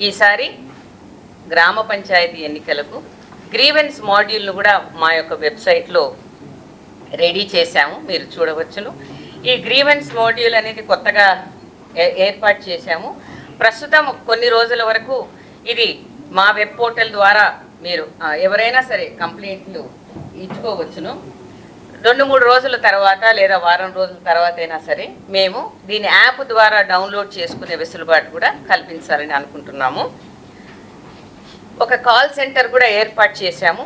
ఈసారి గ్రామ పంచాయతీ ఎన్నికలకు గ్రీవెన్స్ మాడ్యూల్ను కూడా మా యొక్క వెబ్సైట్లో రెడీ చేశాము. మీరు చూడవచ్చును. ఈ గ్రీవెన్స్ మాడ్యూల్ అనేది కొత్తగా ఏ- ఏర్పాటు చేశాము. ప్రస్తుతం కొన్ని రోజుల వరకు ఇది మా వెబ్ పోర్టల్ ద్వారా మీరు ఎవరైనా సరే కంప్లైంట్లు ఇచ్చుకోవచ్చును. రెండు మూడు రోజుల తర్వాత లేదా వారం రోజుల తర్వాత అయినా సరే మేము దీని యాప్ ద్వారా డౌన్లోడ్ చేసుకునే వెసులుబాటు కూడా కల్పించాలని అనుకుంటున్నాము. ఒక కాల్ సెంటర్ కూడా ఏర్పాటు చేశాము.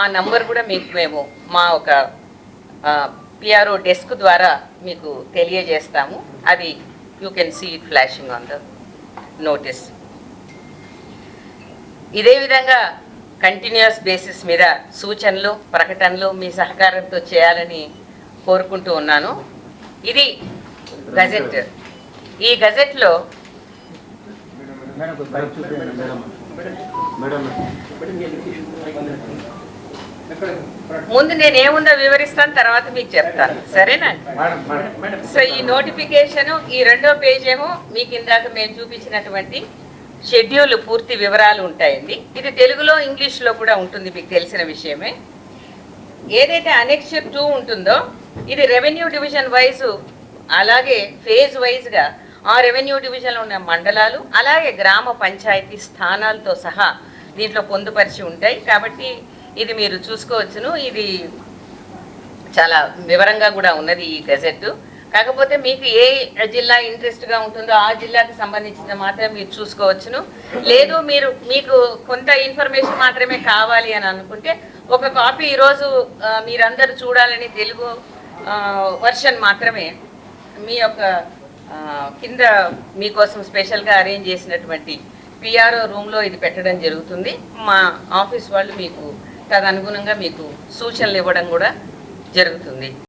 ఆ నంబర్ కూడా మీకు మేము మా ఒక పిఆర్ఓ డెస్క్ ద్వారా మీకు తెలియజేస్తాము. అది you can see it flashing on the notice. ఇదే విధంగా కంటిన్యూస్ బేసిస్ మీద సూచనలు ప్రకటనలు మీ సహకారంతో చేయాలని కోరుకుంటూ ఉన్నాను. ఇది గజెట్. ఈ గజెట్లో ముందు నేను ఏముందో వివరిస్తాను తర్వాత మీకు చెప్తాను సరేనా? సో ఈ నోటిఫికేషన్ ఈ రెండో పేజ్ ఏమో మీకు ఇందాక మేము చూపించినటువంటి షెడ్యూల్ పూర్తి వివరాలు ఉంటాయండి. ఇది తెలుగులో ఇంగ్లీష్లో కూడా ఉంటుంది మీకు తెలిసిన విషయమే. ఏదైతే అనెక్చర్ టూ ఉంటుందో ఇది రెవెన్యూ డివిజన్ వైజ్ అలాగే ఫేజ్ వైజ్గా ఆ రెవెన్యూ డివిజన్లో ఉన్న మండలాలు అలాగే గ్రామ పంచాయతీ స్థానాలతో సహా దీంట్లో పొందుపరిచి ఉంటాయి. కాబట్టి ఇది మీరు చూసుకోవచ్చును. ఇది చాలా వివరంగా కూడా ఉన్నది ఈ గెజెట్ కాకపోతే మీకు ఏ జిల్లా ఇంట్రెస్ట్గా ఉంటుందో ఆ జిల్లాకు సంబంధించిన మాత్రమే మీరు చూసుకోవచ్చును. లేదు మీరు మీకు కొంత ఇన్ఫర్మేషన్ మాత్రమే కావాలి అని అనుకుంటే ఒక కాపీ ఈరోజు మీరందరూ చూడాలని తెలుగు వర్షన్ మాత్రమే మీ యొక్క కింద మీకోసం స్పెషల్గా అరేంజ్ చేసినటువంటి పిఆర్ఓ రూమ్లో ఇది పెట్టడం జరుగుతుంది. మా ఆఫీస్ వాళ్ళు మీకు తదనుగుణంగా మీకు సూచనలు ఇవ్వడం కూడా జరుగుతుంది.